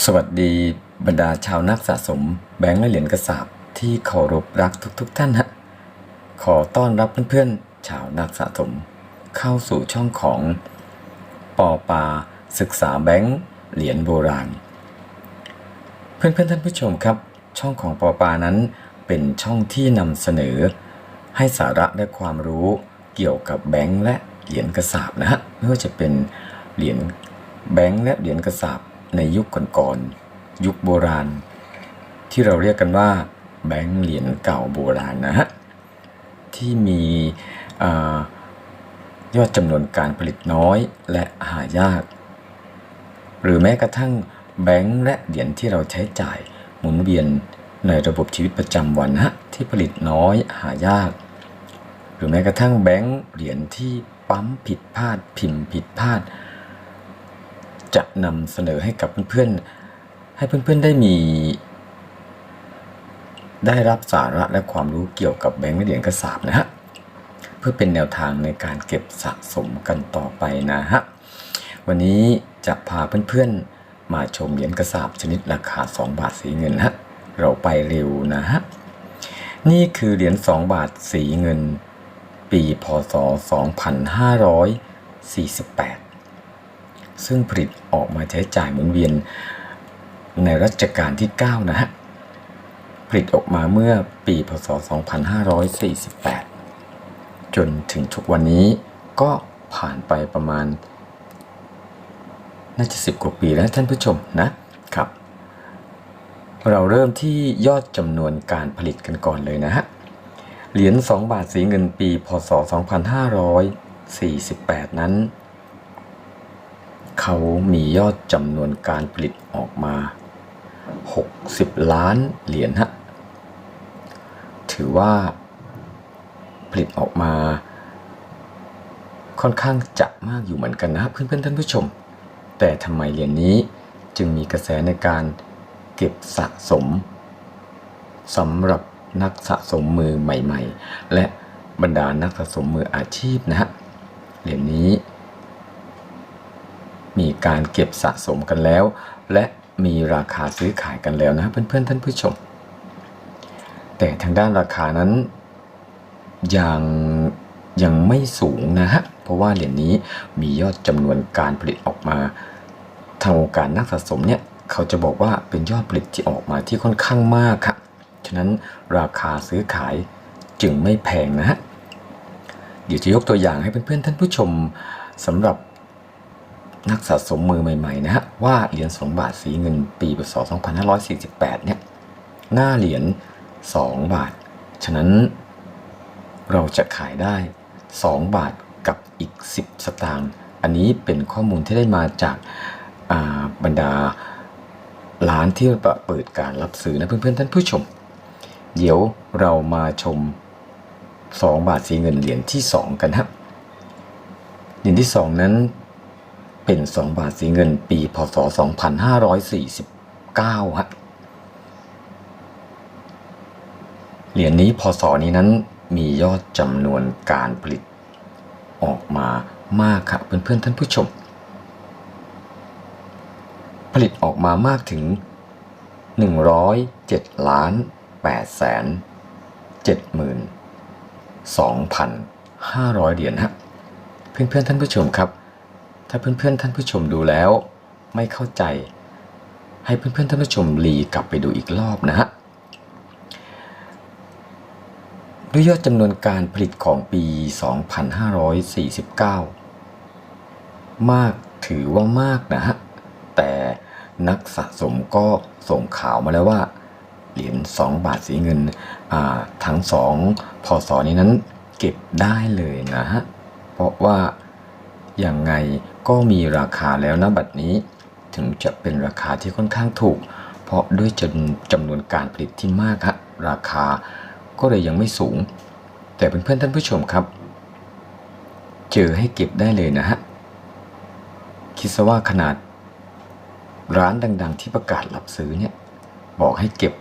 สวัสดีบรรดาชาวนักสะสมแบงค์และเหรียญกระสาบที่เคารพรักทุกๆทท่านฮะขอต้อนรับเพื่อนๆ ชาวนักสะสม เข้าสู่ช่องของปอปาศึกษาแบงค์เหรียญโบราณ เพื่อนๆท่านผู้ชมครับ ช่องของปอปานั้นเป็นช่องที่นำเสนอ ให้สาระและความรู้เกี่ยวกับแบงค์และเหรียญกระสาบนะฮะไม่ว่าจะเป็นเหรียญแบงค์และเหรียญกระสาบ ในยุคก่อนๆยุคโบราณ ที่เราเรียกกันว่าแบงค์เหรียญเก่าโบราณนะฮะที่มีอยอดจำนวนการผลิตน้อยและหายาก หรือแม้กระทั่งแบงค์และเหรียญที่เราใช้จ่ายหมุนเวียนในระบบชีวิตประจำวันฮะที่ผลิตน้อยหายาก หรือแม้กระทั่งแบงค์เหรียญที่ปั๊มผิดพลาดพิมพ์ผิดพลาด จะนำเสนอให้กับเพื่อนๆ ให้เพื่อนๆได้มี ได้รับสาระและความรู้เกี่ยวกับแบงค์และเหรียญกระสาบนะฮะเพื่อเป็นแนวทางในการเก็บสะสมกันต่อไปนะฮะวันนี้จะพาเพื่อนๆ มาชมเหรียญกระสาบชนิดราคา 2 บาทสีเงินฮะเราไปเร็วนะฮะนี่คือเหรียญ2บาทสีเงิน ปีพศ 2548 ซึ่งผลิตออกมาใช้จ่ายหมุนเวียนในรัชกาลที่ 9 นะฮะ ผลิตออกมาเมื่อปีพศ 2548 จนถึงทุกวันนี้ก็ผ่านไปประมาณ น่าจะ 10 กว่าปีแล้วท่านผู้ชมนะครับ เราเริ่มที่ยอดจำนวนการผลิตกันก่อนเลยนะฮะ เหรียญ 2 บาทสีเงินปี พศ 2548 นั้น เขามียอดจำนวนการผลิตออกมา 60 ล้านเหรียญฮะ ถือว่าผลิตออกมา ค่อนข้างจะมากอยู่เหมือนกันนะเพื่อนๆท่านผู้ชม แต่ทำไมเหรียญนี้จึงมีกระแสในการเก็บสะสมสำหรับนักสะสมมือใหม่ ๆ และบรรดานักสะสมมืออาชีพนะฮะเหรียญนี้ การเก็บสะสมกันแล้ว และมีราคาซื้อขายกันแล้วนะเพื่อนๆท่านผู้ชม แต่ทางด้านราคานั้นยังยังไม่สูงนะฮะ เพราะว่าเหรียญนี้มียอดจำนวนการผลิตออกมา ทางวงการนักสะสมเนี่ย เขาจะบอกว่าเป็นยอดผลิตที่ออกมาที่ค่อนข้างมากค่ะ ฉะนั้นราคาซื้อขายจึงไม่แพงนะฮะ เดี๋ยวจะยกตัวอย่างให้เพื่อนๆท่านผู้ชมสำหรับ นักสะสมมือใหม่ๆนะฮะว่าเหรียญ2บาทสีเงินปีพศ2548 เนี่ย หน้าเหรียญ2บาท ฉะนั้นเราจะขายได้ 2 บาทกับอีก 10 สตางค์อันนี้เป็นข้อมูลที่ได้มาจากาบรรดาร้านที่เปิดการรับซื้อนะเพื่อนๆท่านผู้ชม เดี๋ยวเรามาชม 2 บาทสีเงินเหรียญที่ 2 กันครับเหรียญที่ 2 นั้น เป็น 2 บาทสีเงินปีพศ 2549ฮะเหรียญนี้พศนี้นั้นมียอดจำนวนการผลิต ออกมามากครับเพื่อนๆท่านผู้ชม ผลิตออกมามากถึง 107ล้าน8แสน7หมื่น2,500 เหรียญฮะเพื่อนๆท่านผู้ชมครับ ถ้าเพื่อนๆท่านผู้ชมดูแล้ว ไม่เข้าใจ ให้เพื่อนๆท่านผู้ชมรีกลับไปดูอีกรอบนะฮะด้วยยอดจำนวนการผลิตของปี 2549 มากถือว่ามากนะฮะ แต่นักสะสมก็ส่งข่าวมาแล้วว่า เหรียญ2บาทสีเงินทั้ง 2 พศนี้นั้นเก็บได้เลยนะฮะ เพราะว่า ย่างไงก็มีราคาแล้วนะบัดนี้ ถึงจะเป็นราคาที่ค่อนข้างถูก เพราะด้วยจำจำนวนการผลิตที่มากฮะราคาก็เลยยังไม่สูง แต่เพื่อนๆท่านผู้ชมครับ เจอให้เก็บได้เลยนะฮะคิดซะว่าขนาด ร้านดัง ๆ ที่ประกาศรับซื้อเนี่ยบอกให้เก็บ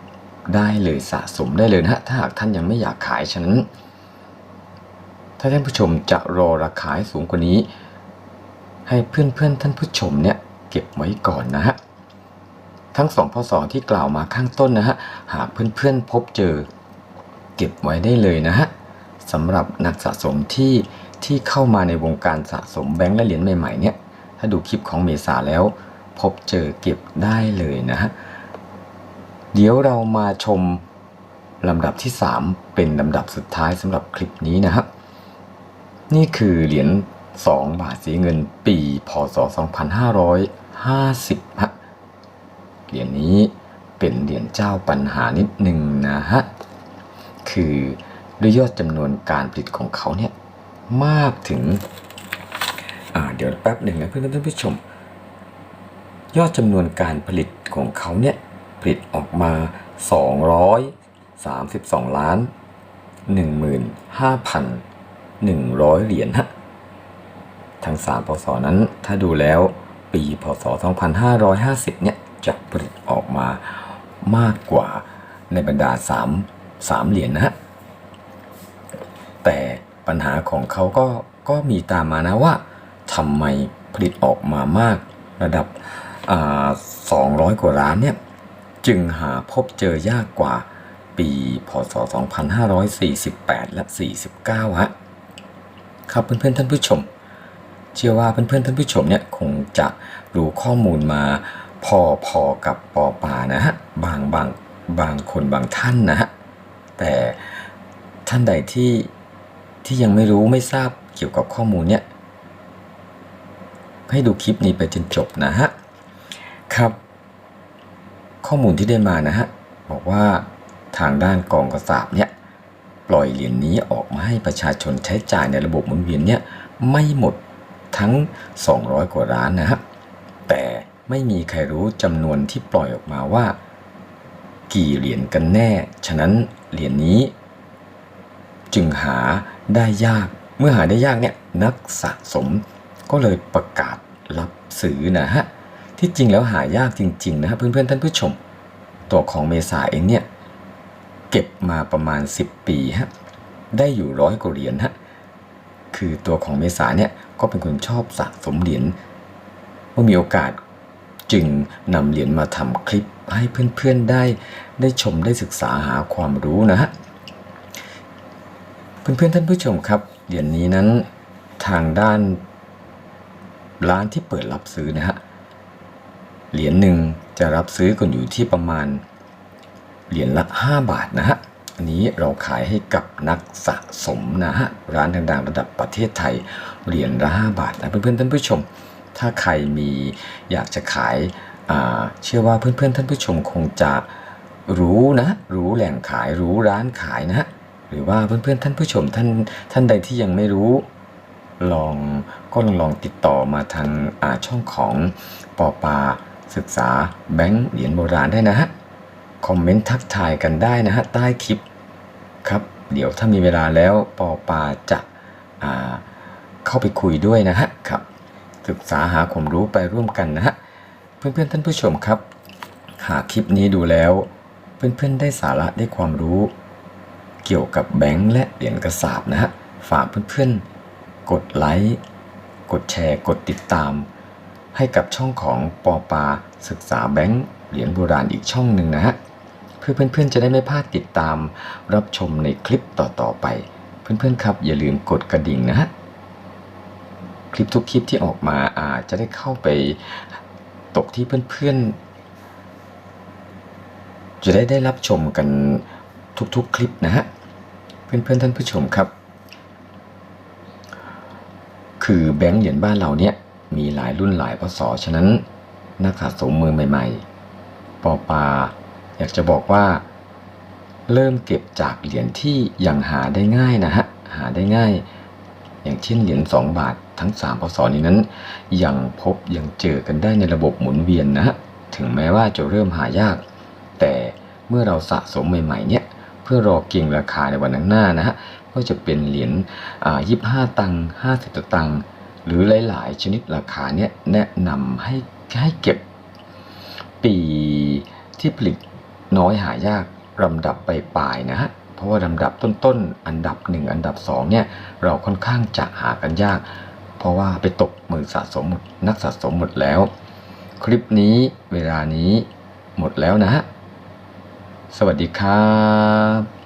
ได้เลยสะสมได้เลยนะฮะถ้าหากท่านยังไม่อยากขายฉะนั้นถ้าท่านผู้ชมจะรอราคาให้สูงกว่านี้ ให้เพื่อนๆท่านผู้ชมเนี่ยเก็บไว้ก่อนนะฮะ ทั้งสองพศที่กล่าวมาข้างต้นนะฮะ หากเพื่อนๆพบเจอ เก็บไว้ได้เลยนะฮะสำหรับนักสะสมที่ที่เข้ามาในวงการสะสมแบงค์และเหรียญใหม่ๆเนี่ย ถ้าดูคลิปของเมษาแล้ว พบเจอเก็บได้เลยนะฮะ เดี๋ยวเรามาชมลำดับที่ 3 เป็นลำดับสุดท้ายสำหรับคลิปนี้นะครับ นี่คือเหรียญ 2 บาทสีเงินปีพศ 2550ฮะเหรียญนี้เป็นเหรียญเจ้าปัญหานิดหนึ่งนะฮะ คือด้วยยอดจำนวนการผลิตของเขาเนี่ยมากถึง อ่าเดี๋ยวแป๊บหนึ่งนะเพื่อนท่านผู้ชม ยอดจำนวนการผลิตของเขาเนี่ยผลิตออกมา 232 ล้าน 15,100 เหรียญฮะ ทั้ง 3 พศนั้น ถ้าดูแล้วปีพศ 2550 เนี่ยจะผลิตออกมามากกว่าในบรรดา 3 3 เหรียญนะฮะ แต่ปัญหาของเขาก็ก็มีตามมานะว่าทำไมผลิตออกมามากระดับ 200 กว่าล้านเนี่ย จึงหาพบเจอยากกว่าปีพศ 2548 และ 49 ฮะ ครับเพื่อนๆ ท่านผู้ชม เชื่อว่าเพื่อนๆท่านผู้ชมเนี่ยคงจะรู้ข้อมูลมาพอพอกับปอปานะฮะบางบางบางคนบางท่านนะฮะแต่ท่านใดที่ที่ยังไม่รู้ไม่ทราบเกี่ยวกับข้อมูลเนี่ยให้ดูคลิปนี้ไปจนจบนะฮะครับ ข้อมูลที่ได้มานะฮะบอกว่าทางด้านกองกระสาบเนี่ยปล่อยเหรียญนี้ออกมาให้ประชาชนใช้จ่ายในระบบหมุนเวียนเนี่ยไม่หมด ทั้ง 200 กว่าล้านนะฮะแต่ไม่มีใครรู้จำนวนที่ปล่อยออกมาว่า กี่เหรียญกันแน่ ฉะนั้นเหรียญนี้ จึงหาได้ยาก เมื่อหาได้ยากเนี่ยนักสะสมก็เลยประกาศรับซื้อนะฮะ ที่จริงแล้วหายากจริง ๆ นะฮะเพื่อนๆท่านผู้ชม ตัวของเมษาเองเนี่ยเก็บมาประมาณ 10 ปีฮะ ได้อยู่ร้อยกว่าเหรียญฮะ คือตัวของเมษาเนี่ยก็เป็นคนชอบสะสมเหรียญเมื่อมีโอกาสจึงนำเหรียญมาทำคลิปให้เพื่อนๆได้ได้ชมได้ศึกษาหาความรู้นะฮะเพื่อนๆท่านผู้ชมครับ เหรียญนี้นั้นทางด้านร้านที่เปิดรับซื้อนะฮะเหรียญหนึ่งจะรับซื้อกันอยู่ที่ประมาณเหรียญละ 5 บาทนะฮะ อันนี้เราขายให้กับนักสะสมนะฮะร้านดังๆ ระดับประเทศไทยเหรียญละ5บาทนะเพื่อนๆท่านผู้ชม ถ้าใครมีอยากจะขายเชื่อว่าเพื่อนๆท่านผู้ชมคงจะรู้นะ รู้แหล่งขายรู้ร้านขายนะฮะหรือว่าเพื่อนๆท่านผู้ชมท่านท่านใดที่ยังไม่รู้ลองก็ลองลองติดต่อมาทางาช่องของปอปาศึกษาแบงค์เหรียญโบราณได้นะฮะ คอมเมนต์ทักทายกันได้นะฮะ ใต้คลิป ครับ เดี๋ยวถ้ามีเวลาแล้วปอปาจะาเข้าไปคุยด้วยนะฮะครับศึกษาหาความรู้ไปร่วมกันนะฮะเพื่อนๆท่านผู้ชมครับ หากคลิปนี้ดูแล้ว เพื่อนๆได้สาระได้ความรู้ เกี่ยวกับแบงค์และเหรียญกระสาบนะฮะฝากเพื่อนๆ กดไลค์กดแชร์ กดติดตาม ให้กับช่องของปอปาศึกษาแบงค์เหรียญโบราณอีกช่องหนึ่งนะฮะ เพื่อเพื่อนๆจะได้ไม่พลาดติดตาม รับชมในคลิปต่อๆไป เพื่อนๆครับ อย่าลืมกดกระดิ่งนะฮะคลิปทุกคลิปที่ออกมาอาจจะได้เข้าไปตกที่เพื่อนๆ จะได้ได้รับชมกันทุกๆคลิปนะฮะเพื่อนๆท่านผู้ชมครับ คือแบงค์เหรียญบ้านเราเนี่ยมีหลายรุ่นหลายพศฉะนั้นนักสะสมมือใหม่ ๆ ปอปา อยากจะบอกว่า เริ่มเก็บจากเหรียญที่ยังหาได้ง่ายนะฮะหาได้ง่าย อย่างเช่นเหรียญ2 บาททั้ง 3พศนี้นั้น ยังพบยังเจอกันได้ในระบบหมุนเวียนนะฮะถึงแม้ว่าจะเริ่มหายาก แต่เมื่อเราสะสมใหม่ๆเนี่ยเพื่อรอเก็งราคาในวันข้างหน้านะฮะก็จะเป็นเหรียญอ่า25ตังค์50ตังค์หรือหลาย ๆ ชนิดราคาเนี่ยแนะนำให้ให้เก็บปีที่ผลิต น้อยหายากลำดับไปปลายๆนะฮะเพราะว่าลำดับต้นๆ อันดับ 1 อันดับ 2 เนี่ย เราค่อนข้างจะหากันยาก เพราะว่าไปตกมือสะสมหมดนักสะสมหมดแล้ว คลิปนี้เวลานี้หมดแล้วนะฮะสวัสดีครับ